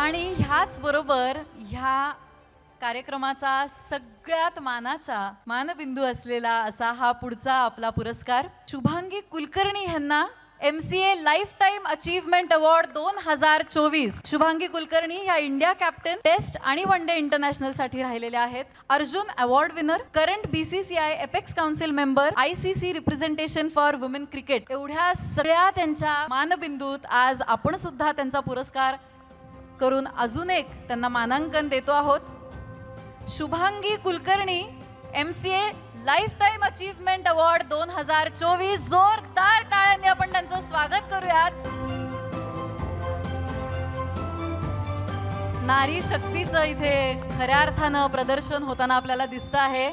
आणि ह्याचबरोबर ह्या कार्यक्रमाचा सगळ्यात मानाचा मानबिंदू असलेला असा हा पुढचा आपला पुरस्कार. शुभांगी कुलकर्णी यांना M C A life time achievement award दोन हजार चोवीस. शुभांगी कुलकर्णी ह्या इंडिया कॅप्टन टेस्ट आणि वन डे इंटरनॅशनलसाठी राहिलेल्या आहेत. Arjun award winner current BCCI apex council member I C C representation for women cricket एवढ्या सगळ्या त्यांच्या मानबिंदूत आज आपण सुद्धा त्यांचा पुरस्कार करून अजून एक त्यांना मानांकन देतो आहोत. Shubhangi Kulkarni M C A life time achievement award दोन हजार चोवीस जोरदार टाळ्यांनी आपण त्यांचं स्वागत करूयात. नारी शक्तीचं इथे खऱ्या अर्थानं प्रदर्शन होताना आपल्याला दिसतं आहे.